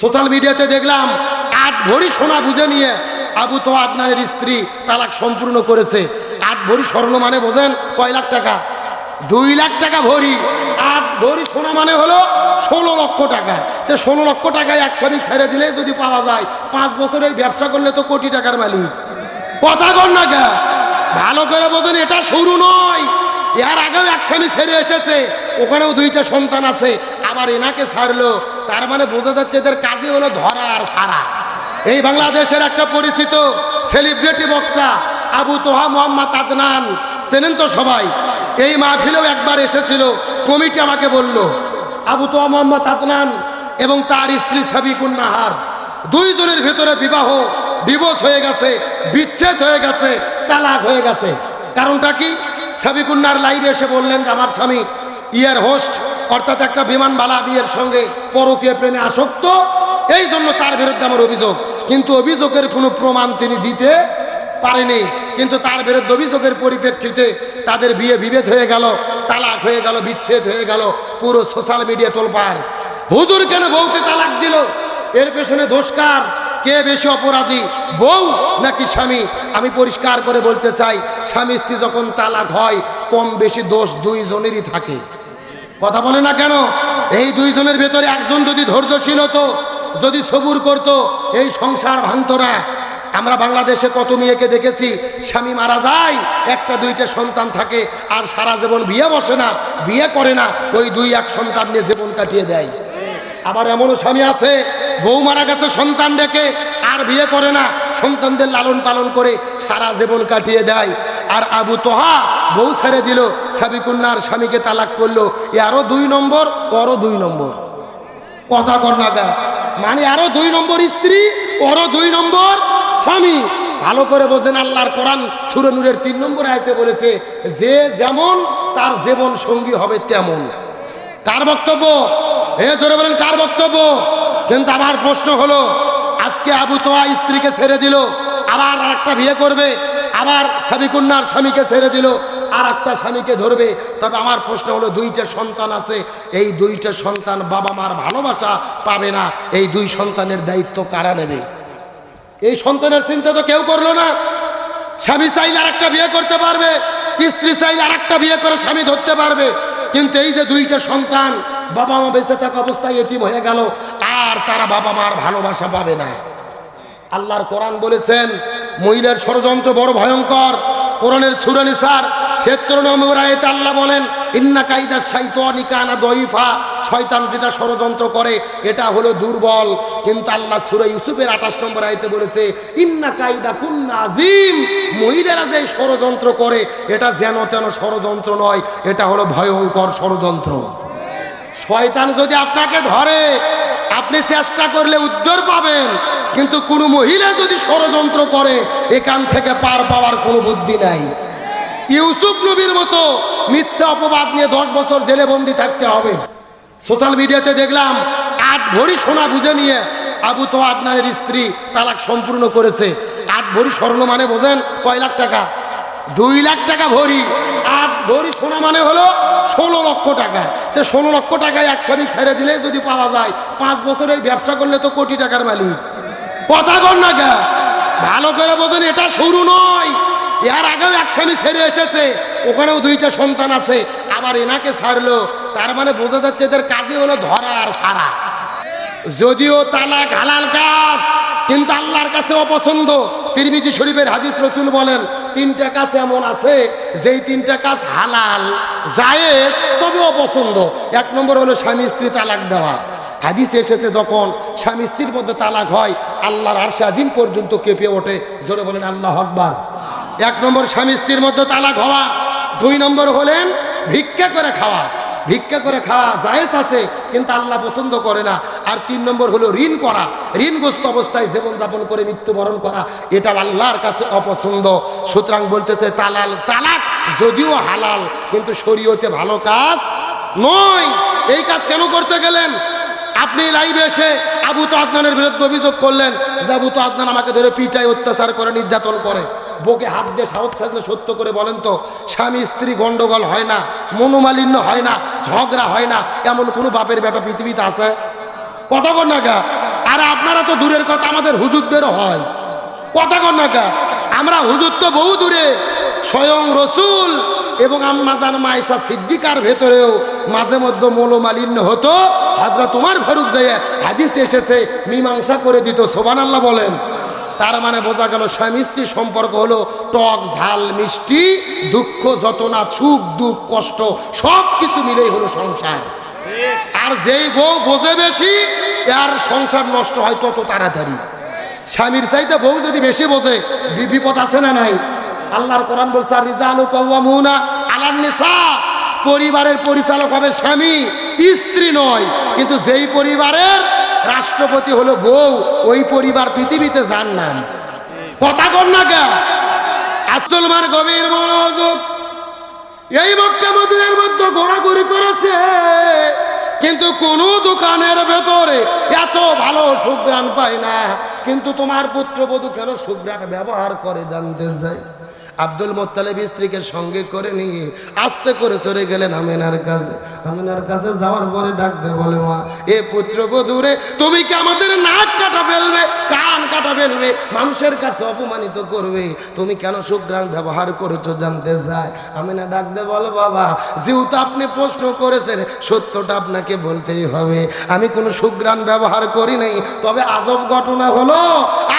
Social মিডিয়াতে দেখলাম, আট ভরি সোনা বুঝে নিয়ে আবু তো আদনানের স্ত্রী তালাক সম্পূর্ণ করেছে। আট ভরি স্বর্ণ মানে বোঝেন কয় লাখ টাকা? দুই লাখ টাকা ভরি। আট ভরি সোনা মানে হলো ষোলো লক্ষ টাকা। তো ষোলো লক্ষ টাকায় এক স্বামী ছেড়ে দিলে যদি পাওয়া যায়, পাঁচ বছর ব্যবসা করলে তো কোটি টাকার মালিক। কথা কর না গা। ভালো করে বোঝেন, এটা শুরু নয়। এর আগেও এক স্বামী ছেড়ে এসেছে, ওখানেও দুইটা সন্তান আছে। আবার এনাকে ছাড়লো তার মানে বোঝা যাচ্ছে এদের কাজে হলো ধরা আর ছাড়া এই বাংলাদেশের একটা পরিচিত সেলিব্রিটি বক্তা আবু তোহা মোহাম্মদ আদনান, চেনেন তো সবাই? এই মাহফিলেও একবার এসেছিল, কমিটি আমাকে বলল, আবু তোহা মোহাম্মদ আদনান এবং তার স্ত্রী সাবিকুন নাহার, দুইজনের ভেতরে বিবাহ ডিভোর্স হয়ে গেছে, বিচ্ছেদ হয়ে গেছে, তালাক হয়ে গেছে। কারণটা কি? সাবিকুন্নার লাইভে এসে বললেন যে, আমার স্বামী ইয়ার হোস্ট অর্থাৎ একটা বিমানবালা বিয়ের সঙ্গে পরকীয় প্রেমে আসক্ত, এই জন্য তার বিরুদ্ধে আমার অভিযোগ। কিন্তু অভিযোগের কোনো প্রমাণ তিনি দিতে পারেনি। কিন্তু তার বিরুদ্ধে অভিযোগের পরিপ্রেক্ষিতে তাদের বিয়ে বিভেদ হয়ে গেল, তালাক হয়ে গেল, বিচ্ছেদ হয়ে গেল, পুরো সোশ্যাল মিডিয়া তোলপার হুজুর কেন বউকে তালাক দিল? এর পেছনে দোষকার কে বেশি অপরাধী, বউ নাকি স্বামী? আমি পরিষ্কার করে বলতে চাই স্বামী স্ত্রী যখন তালাক হয়, কম বেশি দোষ দুইজনেরই থাকে। কথা বলে না কেন? এই দুইজনের ভেতরে একজন যদি ধৈর্যশীল হতো, যদি সবুর করত, এই সংসার ভাঙত না। আমরা বাংলাদেশে কত মেয়েকে দেখেছি, স্বামী মারা যায়, একটা দুইটা সন্তান থাকে, আর সারা জীবন বিয়ে বসে না, বিয়ে করে না, ওই দুই এক সন্তান নিয়ে জীবন কাটিয়ে দেয়। আবার এমনও স্বামী আছে, বউ মারা গেছে সন্তান ডেকে, আর বিয়ে করে না, সন্তানদের লালন পালন করে সারা জীবন কাটিয়ে দেয়। আর আবু তোহা বউ ছেড়ে দিল সাবিকুন্নার স্বামীকে তালাক করল। এ আরও দুই নম্বর ওরও দুই নম্বর। কথা কর না মানে আরও দুই নম্বর স্ত্রী ওরও দুই নম্বর স্বামী। ভালো করে বোঝেন, আল্লাহর কোরআন সুরনুরের তিন নম্বর আয়তে বলেছে, যে যেমন তার জীবন সঙ্গী হবে তেমন। কার বক্তব্য? হে জোরে বলেন, কার বক্তব্য? কিন্তু আমার প্রশ্ন হলো, আজকে আবু তোয়া স্ত্রীকে ছেড়ে দিল, আবার আর একটা বিয়ে করবে, আবার সাবিকুন্নার স্বামীকে ছেড়ে দিল আর একটা স্বামীকে ধরবে। তবে আমার প্রশ্ন হলো, দুইটা সন্তান আছে, এই দুইটা সন্তান বাবা মার ভালোবাসা পাবে না, এই দুই সন্তানের দায়িত্ব কারা নেবে? এই সন্তানের চিন্তা তো কেউ করল না। স্বামী চাইলে আর একটা বিয়ে করতে পারবে, স্ত্রী চাইলে আর একটা বিয়ে করে স্বামী ধরতে পারবে। কিন্তু এই যে দুইটা সন্তান বাবা মা বেঁচে থাকা অবস্থায় এতিম হয়ে গেল, আর তারা বাবা মার ভালোবাসা পাবে না। আল্লাহর কোরআন বলেছেন, মহিলার ষড়যন্ত্র বড় ভয়ঙ্কর। কোরআনের সুরানি ক্ষেত্র নম্বর আয়তে আল্লাহ বলেন, ইন্না কাইদা সাইতানিকানা দইফা শয়তান যেটা ষড়যন্ত্র করে, এটা হলো দুর্বল। কিন্তু আল্লাহ সুরা ইউসুফের আঠাশ নম্বর আয়তে বলেছে, ইন্না কাইদা কুন্না আজিম মহিলারা যে ষড়যন্ত্র করে, এটা যেন তেন ষড়যন্ত্র নয়, এটা হলো ভয়ঙ্কর ষড়যন্ত্র। শয়তান যদি আপনাকে ধরে, আপনি চেষ্টা করলে উদ্ধার পাবেন, কিন্তু কোনো মহিলা যদি ষড়যন্ত্র করে, এখান থেকে পার পাওয়ার কোনো বুদ্ধি নাই। ইউসুফ নবীর মতো মিথ্যা অপবাদ নিয়ে দশ বছর জেলে বন্দি থাকতে হবে। সোশ্যাল মিডিয়াতে দেখলাম, আট ভরি সোনা বুঝে নিয়ে আবু তো আদনানের স্ত্রী তালাক সম্পূর্ণ করেছে। আট ভরি স্বর্ণ মানে বোঝেন কয় লাখ টাকা? দুই লাখ টাকা ভরি। আট ভরি সোনা মানে হলো ষোলো লক্ষ টাকা। তো ষোলো লক্ষ টাকায় এক স্বামী ছেড়ে দিলে যদি পাওয়া যায়, পাঁচ বছর এই ব্যবসা করলে তো কোটি টাকার মালিক। কথা কর না ভালো করে বোঝেন, এটা শুরু নয়। এর আগেও এক স্বামী ছেড়ে এসেছে, ওখানেও দুইটা সন্তান আছে, আবার এনাকে ছাড়লো। তার মানে বোঝা যাচ্ছে এদের কাজে হলো ধরা আর ছাড়া। যদিও তালাক হালাল কাজ, কিন্তু আল্লাহর কাছে অপছন্দ। তিরমিজি শরীফের হাদিস রসুল বলেন, তিনটা কাজ এমন আছে, যেই তিনটা কাজ হালাল, জায়েজ তবে অপছন্দ। এক নম্বর হলো স্বামী স্ত্রী তালাক দেওয়া। হাদিসে এসেছে যখন স্বামী স্ত্রীর মধ্যে তালাক হয়, আল্লাহর আরশে আজিম পর্যন্ত কেঁপে ওঠে। জোরে বলেন, আল্লাহ আকবার। এক নম্বর স্বামী স্ত্রীর মধ্যে তালাক হওয়া, দুই নম্বর হলেন ভিক্ষা করে খাওয়া। ভিক্ষা করে খাওয়া জায়েজ আছে, কিন্তু আল্লাহ পছন্দ করে না। আর তিন নম্বর হলো ঋণ করা। ঋণগ্রস্ত অবস্থায় জীবনযাপন করে মৃত্যুবরণ করা এটা আল্লাহর কাছে অপছন্দ। সুতরাং বলতেছে, তালাল তালাক যদিও হালাল, কিন্তু শরীয়তে ভালো কাজ নয়। এই কাজ কেন করতে গেলেন? আপনি লাইভে এসে আবু তো আদনানের বিরুদ্ধে অভিযোগ করলেন যে আবু তো আদনান আমাকে ধরে পিটায়, অত্যাচার করে, নির্যাতন করে। বুকে হাত দিয়ে সাহস থাকলে সত্য করে বলেন তো, স্বামী, স্ত্রী গন্ডগোল হয় না, মনোমালিন্য হয় না, ঝগড়া হয় না, এমন কোনো বাপের বেটা পৃথিবীতে আছে? কথা বল না গা। আর আপনারা তো দূরের কথা, আমাদের হুজুরদেরও হয়। কথা কর না কা? আমরা হুজুর তো বহু দূরে। স্বয়ং রসুল এবং আম্মাজান মায়েশা সিদ্দিকার ভেতরেও মাঝে মধ্যে মনোমালিন্য হতো। হাজরা তোমার ফারুক যাইয়া হাদিস এসেছে, মীমাংসা করে দিত সোবান আল্লাহ বলেন। তার মানে বোঝা গেল স্বামী স্ত্রী সম্পর্ক হলো টক, ঝাল, মিষ্টি, দুঃখ, যতনা, সুখ, দুঃখ, কষ্ট সব কিছু মিলেই হলো সংসার। আর যেই বউ বোঝে বেশি আর সংসার নষ্ট হয় তত তাড়াতাড়ি। স্বামীর চাইতে বউ যদি বেশি বোঝে বিপদ আছে না নাই? আল্লাহর কোরআন বলছে রিজালু কাওয়ামুনা পরিবারের পরিচালক হবে স্বামী, স্ত্রী নয়, কিন্তু যেই পরিবারের রাষ্ট্রপতি হলো বউ, ওই পরিবার পৃথিবীতে যার নাম। কথা না কে? আসলমান গভীর মনোযোগ। এই মক্কা মদিনার মধ্যে ঘোরাঘুরি করেছে, কিন্তু কোন দোকানের ভেতরে এত ভালো সুগ্রাণ পায় না। কিন্তু তোমার পুত্রবধূ কেন সুগ্রাণ ব্যবহার করে জানতে চাই আব্দুল মোত্তালেব স্ত্রীকে সঙ্গে করে নিয়ে আস্তে করে চলে গেলেন আমিনার কাছে। আমিনার কাছে যাওয়ার পরে ডাকতে বলে, মা, এ পুত্রবধূরে, তুমি কি আমাদের নাক কাটা ফেলবে, কান কাটা ফেলবে, মানুষের কাছে অপমানিত করবে? তুমি কেন সুগ্রাণ ব্যবহার করেছ জানতে চায় আমিনা ডাকতে বলো, বাবা, যেহেতু আপনি প্রশ্ন করেছেন, সত্যটা আপনাকে বলতেই হবে। আমি কোনো সুগ্রাণ ব্যবহার করি নাই, তবে আজব ঘটনা হলো,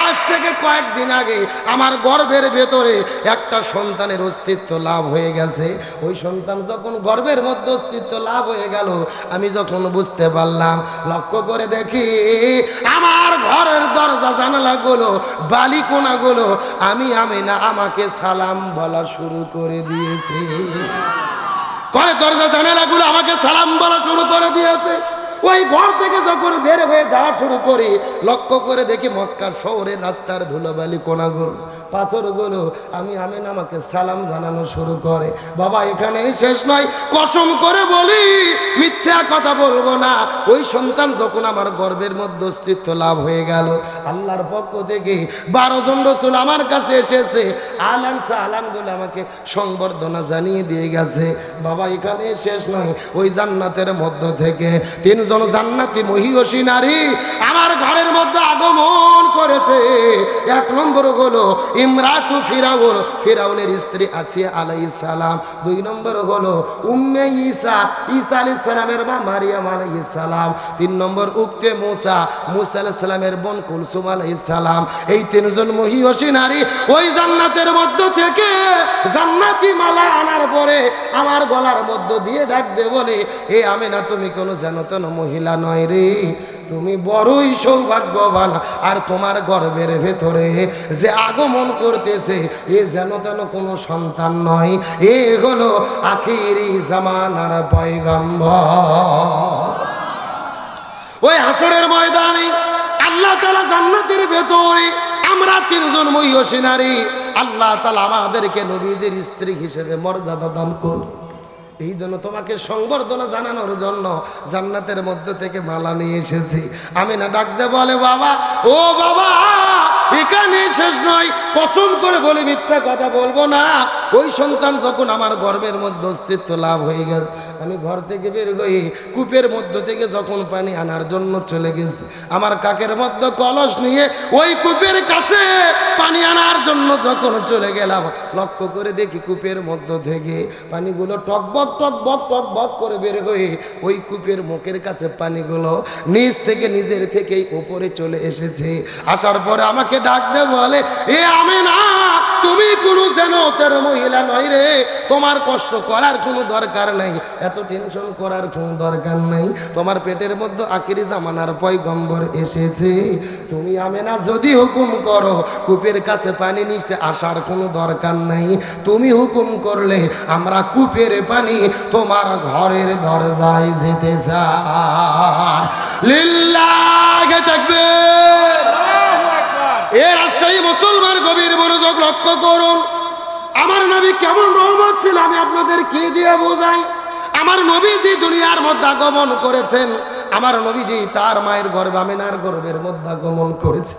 আজ থেকে কয়েকদিন আগে আমার গর্ভের ভেতরে একটা সন্তানের অস্তিত্ব লাভ হয়ে গেছে। ওই সন্তান যখন গর্ভের মধ্যে অস্তিত্ব লাভ হয়ে গেল, আমি যখন বুঝতে পারলাম, লক্ষ্য করে দেখি আমার ঘরের দরজা জানালাগুলো, বালিকোনাগুলো, আমি আমি না আমাকে সালাম বলা শুরু করে দিয়েছে। ঘরে দরজা জানালাগুলো আমাকে সালাম বলা শুরু করে দিয়েছে। ওই ঘর থেকে যখন বের হয়ে যাওয়া শুরু করি, লক্ষ্য করে দেখি মক্কার শহরের রাস্তার ধুলোবালি, কোনাগুলো, পাথরগুলো। আমি আমিন আমাকে সালাম জানানো শুরু করে। বাবা, এখানেই শেষ নয়। কসম করে বলি, মিথ্যা কথা বলব না। ওই সন্তান যখন আমার গর্বের মধ্যে অস্তিত্ব লাভ হয়ে গেল, আল্লাহর পক্ষ থেকে বারো জন রসুল আমার কাছে এসেছে, আলান সালান বলে আমাকে সংবর্ধনা জানিয়ে দিয়ে গেছে। বাবা এখানে শেষ নয়। ওই জান্নাতের মধ্য থেকে তিনজন জান্নাতি মহিষী নারী আমার ঘরের মধ্যে আগমন করেছে। এক নম্বর হলো ইমরাতু ফিরাউন, ফিরাউনের স্ত্রী আসিয়া আলাই সালাম। দুই নম্বর হলো উম্মে ঈসা ঈসা আলাই সালামের মা মারিয়াম আলাই সালাম। তিন নম্বর উক্তে মুসা মুসা আলাই সালামের বোন কুলসুম আলাই সালাম। এই তিনজন মহিষী নারী ওই জান্নাতের মধ্য থেকে জান্নাতি মালা আনার পরে আমার গলার মধ্য দিয়ে ডাক দে বলে, এ আমি না তুমি কোনো যেন তেন মহিলা নয় রে। তুমি বড়ই সৌভাগ্যবান। আর তোমার গর্বের ভেতরে যে আগমন করতেছে, এ যেন তেন কোনো সন্তান নয়। এ হলো আখিরি জামানার পয়গম্বর। ওই হাসরের ময়দানে আল্লাহ তালা জান্নাতের ভেতরে আমরা তিনজন মহিষী নারী, আল্লাহ তালা আমাদেরকে নবীজের স্ত্রী হিসেবে মর্যাদা দান করল এই জন্য তোমাকে সংবর্ধনা জানানোর জন্য জান্নাতের মধ্য থেকে মালা নিয়ে এসেছি। আমি না ডাকতে বলে, বাবা, ও বাবা, এখানে শেষ নয়। কসম করে বলে, মিথ্যা কথা বলব না। ওই সন্তান যখন আমার গর্বের মধ্যে অস্তিত্ব লাভ হয়ে গেছে আমি ঘর থেকে বের হয়ে কূপের মধ্য থেকে যখন পানি আনার জন্য চলে গেছি, আমার কাকের মধ্যে কলস নিয়ে ওই কূপের কাছে পানি আনার জন্য যখন চলে গেলাম, লক্ষ্য করে দেখি কূপের মধ্য থেকে পানিগুলো টকবক টকবক টকবক করে বের হয়ে ওই কূপের মুখের কাছে পানিগুলো নিচ থেকে নিজের থেকেই উপরে চলে এসেছে। আসার পরে আমাকে ডাক দে বলে, এ আমি না তুমি কোনো যেন তেরো মহিলা নয় রে, তোমার কষ্ট করার কোনো দরকার নাই এত টেনশন করার কোনো দরকার নাই। তোমার পেটের মধ্যে আখিরি জামানার পয়গম্বর এসেছে। তুমি আমেনা যদি হুকুম করো, কূপের কাছে পানি নিচে আসার কোনো দরকার নাই। তুমি হুকুম করলে আমরা কূপের পানি তোমার ঘরের দরজায় যেতে চাই। তাকবীর। এ রাজশাহী মুসলমান গভীর মনোযোগ লক্ষ্য করুন। আমার নবী কেমন রহমত ছিল, আমি আপনাদের কি দিয়ে বোঝাই? আমার নবীজি দুনিয়ার মধ্যে আগমন করেছেন। আমার নবীজি তার মায়ের গর্বে, আমিনার গর্বের মধ্যে আগমন করেছে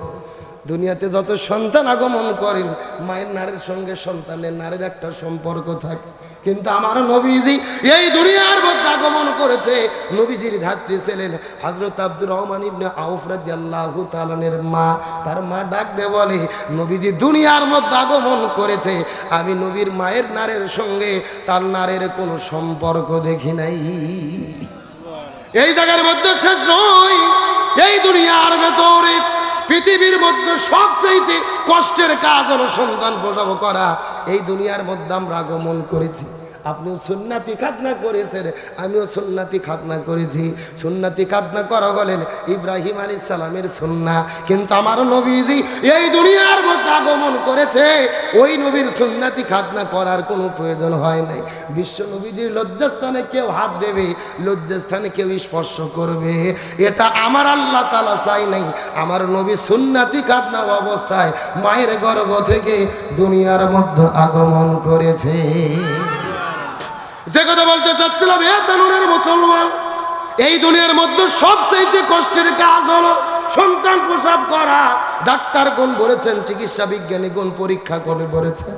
দুনিয়াতে যত সন্তান আগমন করেন, মায়ের নারীর সঙ্গে সন্তানের নারীর একটা সম্পর্ক থাকে। কিন্তু আমার নবীজি এই দুনিয়ার মধ্যে আগমন করেছে। নবীজির ধাত্রী ছিলেন হজরত আব্দুর রহমান ইবনে আউফ রাদিয়াল্লাহু তাআলার মা। তার মা ডাক দে বলে, নবীজি দুনিয়ার মধ্যে আগমন করেছে। আমি নবীর মায়ের নারের সঙ্গে তার নারের কোনো সম্পর্ক দেখি নাই। এই জায়গার মধ্যে শেষ নয়। এই দুনিয়ার ভেতরে পৃথিবীর মধ্যে সবচাইতে কষ্টের কাজ হলো সন্তান প্রসব করা। এই দুনিয়ার মধ্যে আমরা আগমন করেছি। আপনিও সুন্নাতি খাতনা করেছেন, আমিও সুন্নাতি খাতনা করেছি। সুন্নাতি খাতনা করা হলেন ইব্রাহিম আলী সালামের সুন্না। কিন্তু আমার নবীজি এই দুনিয়ার মধ্যে আগমন করেছে, ওই নবীর সুন্নাতি খাতনা করার কোনো প্রয়োজন হয় নাই। বিশ্ব নবীজির লজ্জাস্থানে কেউ হাত দেবে, লজ্জাস্থানে কেউ স্পর্শ করবে। এটা আমার আল্লাহ তালা চাই নাই। আমার নবী সুন্নাতি খাতনা অবস্থায় মায়ের গর্ভ থেকে দুনিয়ার মধ্যে আগমন করেছে। যে কথা বলতে চাচ্ছিলাম, এ তানুরের মুসলমান। এই দুনিয়ার মধ্যে সবচাইতে কষ্টের কাজ হলো সন্তান প্রসব করা। ডাক্তার গুণ বলেছেন, চিকিৎসা বিজ্ঞানী গুণ পরীক্ষা করে বলেছেন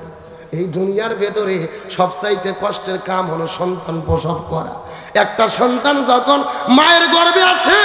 এই দুনিয়ার ভেতরে সবচাইতে কষ্টের কাম হলো সন্তান প্রসব করা। একটা সন্তান যখন মায়ের গর্বে আসে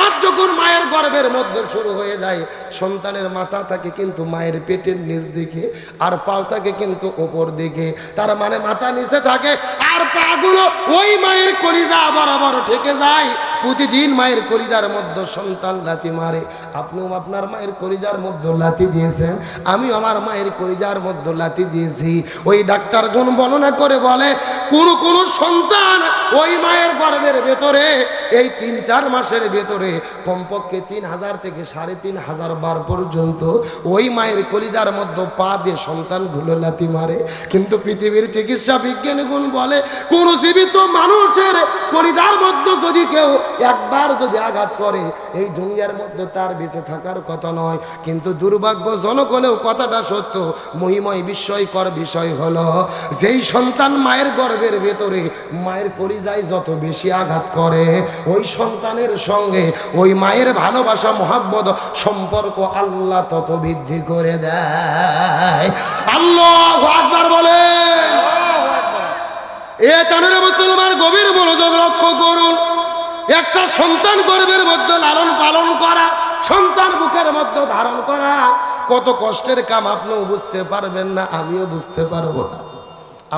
মাস যখন মায়ের গর্ভের মধ্যে শুরু হয়ে যায়, সন্তানের মাথা থাকে কিন্তু মায়ের পেটের নিচ দিকে, আর পাও থাকে কিন্তু ওপর দিকে। তার মানে মাথা নিচে থাকে, আর পাগুলো ওই মায়ের কলিজা বরাবর ঠেকে যায়। প্রতিদিন মায়ের কলিজার মধ্যে সন্তান লাথি মারে। আপনিও আপনার মায়ের কলিজার মধ্যে লাথি দিয়েছেন আমি আমার মায়ের কলিজার মধ্যে লাথি দিয়েছি। ওই ডাক্তার গুণ বর্ণনা করে বলে, কোন কোন সন্তান ওই মায়ের গর্ভের ভেতরে এই তিন, চার মাসের ভেতরে কমপক্ষে তিন হাজার থেকে সাড়ে তিন হাজার বার পর্যন্ত ওই মায়ের কলিজার মধ্যে পা দিয়ে সন্তানগুলো লাতি মারে। কিন্তু পৃথিবীর চিকিৎসা বিজ্ঞানী গুণ বলে, কোন জীবিত মানুষের কলিজার মধ্যে যদি কেউ একবার যদি আঘাত করে, এই দুনিয়ার মধ্যে তার বেঁচে থাকার কথা নয়। কিন্তু দুর্ভাগ্যজনক হলেও কথাটা সত্য, মহিময় বিস্ময়কর বিষয় হলো, যেই সন্তান মায়ের গর্ভের ভেতরে মায়ের কলিজায় যত বেশি আঘাত করে ওই সন্তানের সঙ্গে ওই মায়ের ভালোবাসা, মহাব্বত, সম্পর্ক আল্লাহ তত বৃদ্ধি করে দেয়। আল্লাহ আকবার বলে এ তানের মুসলমান গভীর মনোযোগ লক্ষ্য করুন। একটা সন্তান গর্বের মধ্যে লালন পালন করা, সন্তান বুকের মধ্যে ধারণ করা, কত কষ্টের কাম আপনিও বুঝতে পারবেন না, আমিও বুঝতে পারব না।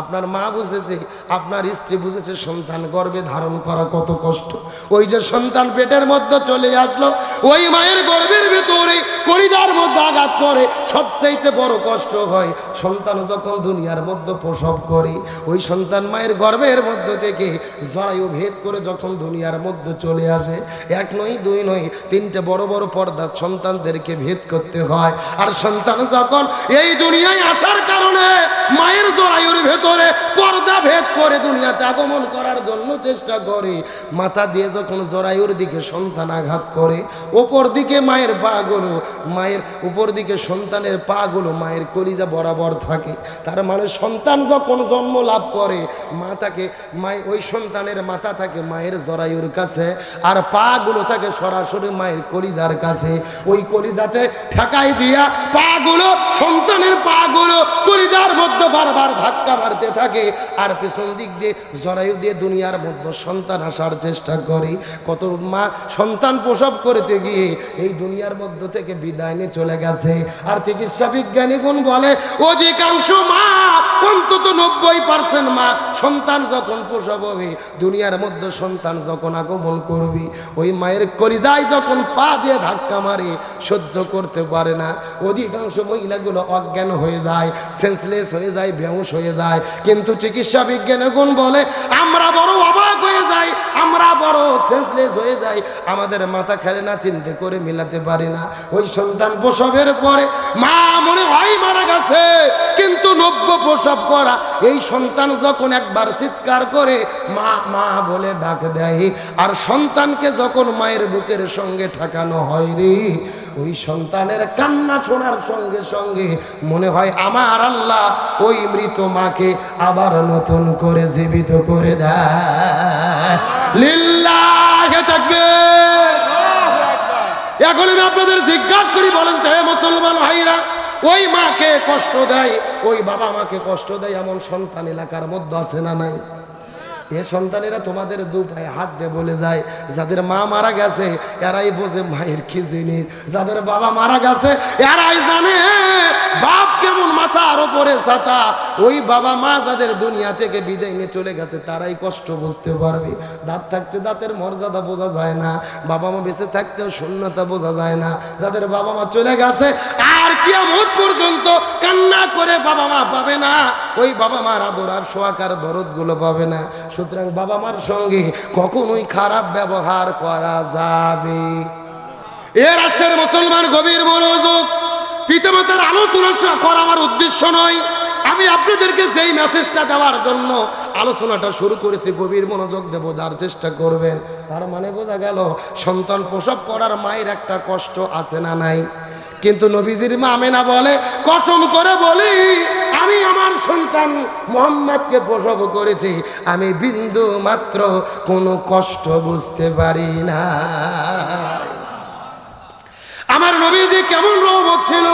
আপনার মা বুঝেছে, আপনার স্ত্রী বুঝেছে, সন্তান গর্বে ধারণ করা কত কষ্ট। ওই যে সন্তান পেটের মধ্যে চলে আসলো, ওই মায়ের গর্বের ভিতরে কলিজার মধ্যে আঘাত করে, সবচাইতে বড় কষ্ট হয় সন্তান যখন দুনিয়ার মধ্যে প্রসব করে, ওই সন্তান মায়ের গর্ভের মধ্য থেকে জরায়ু ভেদ করে যখন দুনিয়ার মধ্যে চলে আসে, এক নয়, দুই নয়, তিনটে বড় বড় পর্দা সন্তানদেরকে ভেদ করতে হয়। আর সন্তান যখন এই দুনিয়ায় আসার কারণে মায়ের জরায়ুর ভেতরে পর্দা ভেদ করে দুনিয়াতে আগমন করার জন্য চেষ্টা করে, মাথা দিয়ে যখন জরায়ুর দিকে সন্তান আঘাত করে, ওপর দিকে মায়ের পাগুলো মায়ের উপর দিকে সন্তানের পাগুলো মায়ের কলিজা বরাবর থাকে। তার মানে সন্তান যখন জন্ম লাভ করে, মা তাকে মায় ওই সন্তানের মাথা থাকে মায়ের জরায়ুর কাছে, আর পাগুলো থাকে সরাসরি মায়ের কলিজার কাছে। ওই কলিজাতে ঠেকাই দিয়া পাগুলো, সন্তানের পাগুলো কলিজার মধ্যে বারবার ধাক্কা মারতে থাকে। আর পেছন দিক দিয়ে জরায়ু দিয়ে দুনিয়ার মধ্যে সন্তান আসার চেষ্টা করে। কত মা সন্তান প্রসব করতে গিয়ে এই দুনিয়ার মধ্য থেকে বিদায় নিয়ে চলে গেছে। আর চিকিৎসা বিজ্ঞানীগুণ বলে, অধিকাংশ মা, অন্তত নব্বই পার্সেন্ট মা, সন্তান যখন প্রসব হবে দুনিয়ার মধ্যে সন্তান যখন আগমন করবি, ওই মায়ের কলিজায় যখন পা দিয়ে ধাক্কা মারে, সহ্য করতে পারে না। অধিকাংশ মহিলাগুলো অজ্ঞান হয়ে যায় সেন্সলেস হয়ে যায়, বেহুশ হয়ে যায়। কিন্তু চিকিৎসা বিজ্ঞানে গুণ বলে, আমরা বড় অবাক হয়ে যাই, আমরা বড় সেন্সলেস হয়ে যাই। আমাদের মাথা খেলে না, চিনতে করে মিলাতে পারি না। ওই সন্তান প্রসবের পরে মা মনে হয় মারা গেছে, কিন্তু নব্য প্রসব করা। এই সন্তান যখন একবার চিৎকার করে, মা মা বলে ডাক দেয়, আর সন্তানকে যখন মায়ের বুকের সঙ্গে ঠাকানো হয় রে, ওই সন্তানের কান্না শোনার সঙ্গে সঙ্গে মনে হয় আমার আল্লাহ ওই মৃত মাকে আবার নতুন করে জীবিত করে দেয়। লিল্লাহে থাকবে এখন আমি আপনাদের জিজ্ঞাসা করি, বলেন তো, হে মুসলমান ভাইরা, ওই মাকে কষ্ট দেয়, ওই বাবা মাকে কষ্ট দেয়, এমন সন্তান এলাকার মধ্যে আছে না নাই? এ সন্তানেরা তোমাদের দু পায়ে হাত দিয়ে বলে যায়, যাদের মা মারা গেছে, এরাই বোঝে মায়ের কি জিনিস। যাদের বাবা মারা গেছে, এরাই জানে বাপ কেমন মাথার ওপরে ছাতা। ওই বাবা মা যাদের দুনিয়া থেকে বিদায় নিয়ে চলে গেছে, তারাই কষ্ট বুঝতে পারবে। দাঁত থাকতে দাঁতের মর্যাদা বোঝা যায় না। বাবা মা বেঁচে থাকতেও শূন্যতা বোঝা যায় না। যাদের বাবা মা চলে গেছে, আর কিয়ামত পর্যন্ত কান্না করে বাবা মা পাবে না, ওই বাবা মার আদর আর সোয়াকার দরদগুলো পাবে না। সুতরাং বাবা মার সঙ্গে কখনোই খারাপ ব্যবহার করা যাবে। এ রাষ্ট্রের মুসলমান গভীর মনোযোগ। পিতামাতার আলোচনা করা আমার উদ্দেশ্য নয়। আমি আপনাদেরকে যেই মেসেজটা দেওয়ার জন্য আলোচনাটা শুরু করেছি, গভীর মনোযোগ দেবো যার চেষ্টা করবেন। তার মানে বোঝা গেল, সন্তান প্রসব করার মায়ের একটা কষ্ট আছে না নাই? কিন্তু নবীজির মা আমেনা বলে, কসম করে বলি, আমি আমার সন্তান মোহাম্মদকে প্রসব করেছি। আমি বিন্দু মাত্র কোনো কষ্ট বুঝতে পারি না আমার নবীজি কেমন রহমত ছিল?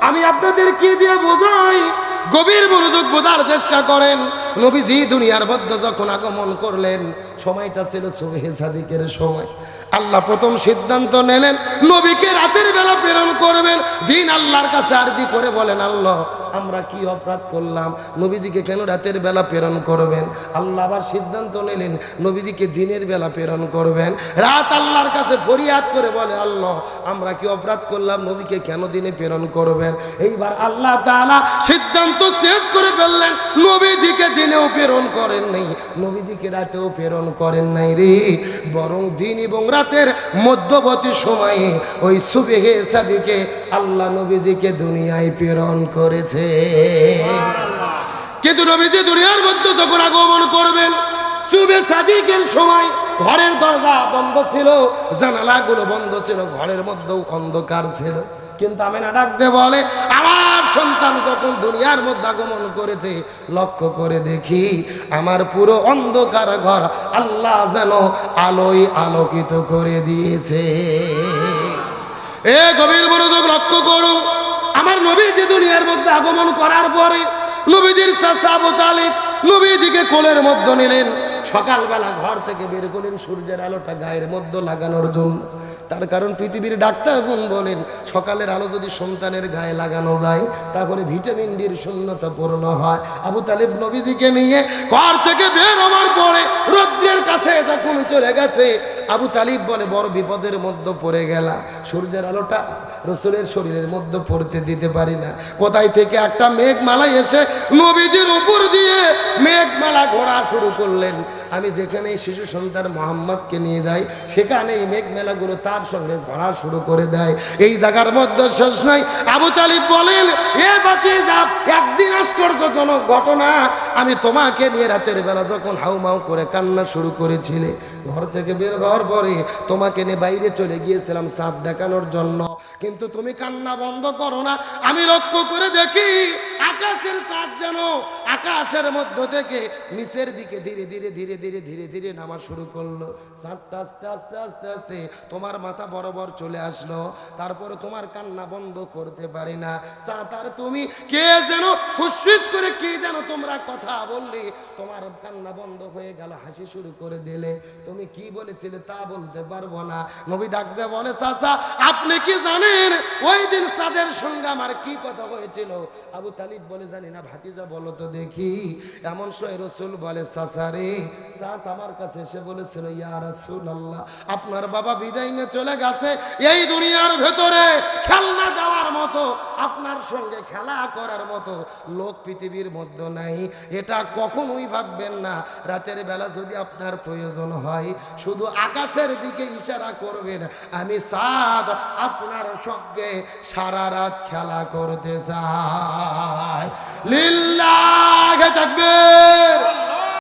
আমি আপনাদের কি দিয়ে বোঝাই? গভীর মনোযোগ বোঝার চেষ্টা করেন। নবীজি দুনিয়ার মধ্যে যখন আগমন করলেন, সময়টা ছিল সুবেহে সাদিকের সময়। আল্লাহ প্রথম সিদ্ধান্ত নিলেন, নবীকে রাতের বেলা প্রেরণ করবেন। দিন আল্লাহর কাছে আরজি করে বলেন, আল্লাহ, আমরা কি অপরাধ করলাম? নবীজিকে কেন রাতের বেলা প্রেরণ করবেন? আল্লাহ আবার সিদ্ধান্ত নিলেন, নবীজিকে দিনের বেলা প্রেরণ করবেন। রাত আল্লাহর কাছে ফরিয়াদ করে বলে, আল্লাহ, আমরা কি অপরাধ করলাম? নবীকে কেন দিনে প্রেরণ করবেন? এইবার আল্লাহ তাআলা সিদ্ধান্ত শেষ করে ফেললেন, নবীজিকে দিনেও প্রেরণ করেন নাই, নবীজিকে রাতেও প্রেরণ করেন নাই রে। বরং দিন এবং রাতের মধ্যবর্তী সময়ে ওই সুবেহে সাদিকে আল্লাহ নবীজিকে দুনিয়ায় প্রেরণ করেছে। কিন্তু নবীজি দুনিয়ার মধ্যে যখন আগমন করবেন সুবে সাদিকের সময় ঘরের দরজা বন্ধ ছিল, জানালাগুলো বন্ধ ছিল, ঘরের মধ্যেও অন্ধকার ছিল। কিন্তু আমি না ডাকতে বলে, আমার সন্তান যখন দুনিয়ার মধ্যে আগমন করেছে, লক্ষ্য করে দেখি আমার পুরো অন্ধকার ঘর আল্লাহ যেন আলোয় আলোকিত করে দিয়েছে। এ গভীর মনোযোগ লক্ষ্য করুন আমার নবী যে দুনিয়ার মধ্যে আগমন করার পরে নবীজির আবু তালিব নবীজিকে কোলের মধ্যে নিলেন। সকালবেলা ঘর থেকে বের করলেন, সূর্যের আলোটা গায়ের মধ্যে লাগানোর জন্য। তার কারণ পৃথিবীর ডাক্তার গুণ বলেন, সকালের আলো যদি সন্তানের গায়ে লাগানো যায়, তাহলে ভিটামিন ডির শূন্যতা পূর্ণ হয়। আবু তালিব নবীজিকে নিয়ে ঘর থেকে বের হওয়ার পরে রৌদ্রের কাছে যখন চলে গেছে, আবু তালিব বলে, বড় বিপদের মধ্যে পড়ে গেলাম। সূর্যের আলোটা রসুলের শরীরের মধ্যে পড়তে দিতে পারি না। কোথায় থেকে একটা মেঘমালা এসে নবীজির উপর দিয়ে মেঘমালা ঘোরা শুরু করলেন। আমি যেখানে শিশু সন্তান মোহাম্মদকে নিয়ে যাই সেখানে এই মেঘমেলাগুলো তার সঙ্গে ঘোরা শুরু করে দেয়। এই জায়গার মধ্যে শেষ নাই। আবু তালিব বলেন, এ বাতি যাব একদিন আশ্চর্যজনক ঘটনা। আমি তোমাকে নিয়ে রাতের বেলা যখন হাউমাউ করে কান্না শুরু করেছিলে, ঘর থেকে বের হওয়ার পরে তোমাকে নিয়ে বাইরে চলে গিয়েছিলাম সাত দেখানোর জন্য। কিন্তু তুমি কান্না বন্ধ করো না। আমি লক্ষ্য করে দেখি আকাশের চাঁদ যেন আকাশের মধ্য থেকে নিচের দিকে ধীরে ধীরে ধীরে ধীরে ধীরে ধীরে নামা শুরু করল। চাঁদটা আস্তে আস্তে আস্তে আস্তে তোমার মাথা বরাবর চলে আসলো। তারপরে তোমার কান্না বন্ধ করতে পারি না। আর তুমি কে যেন ফুসফুস করে কি যেন তোমরা কথা বললে, তোমার কান্না বন্ধ হয়ে গেল, হাসি শুরু করে দিলে। তুমি কি বলেছিলে তা বলতে পারব না। নবী ডাকতে বলে চাচা আপনি কি জানেন ওই দিন সাদের সঙ্গে আমার কি কথা হয়েছিল? আবু তালিব বলে, জানি না ভাতিজা, বলো তো দেখি, এমন সময় রসুল বলে চাচা রে সাত আমার কাছে এসে বলেছিল, ইয়া রাসূল আল্লাহ আপনার বাবা বিদায় নিয়ে চলে গেছে, এই দুনিয়ার ভেতরে খেলনা দেওয়ার মতো, আপনার সঙ্গে খেলা করার মতো লোক পৃথিবীর মধ্যে নাই। এটা কখনোই ভাববেন না। রাতের বেলা যদি আপনার প্রয়োজন হয়, শুধু আকাশের দিকে ইশারা করবেন, আমি সাদ আপনার সঙ্গে সারা রাত খেলা করতে চাই। লিল্লাহ থাকবে।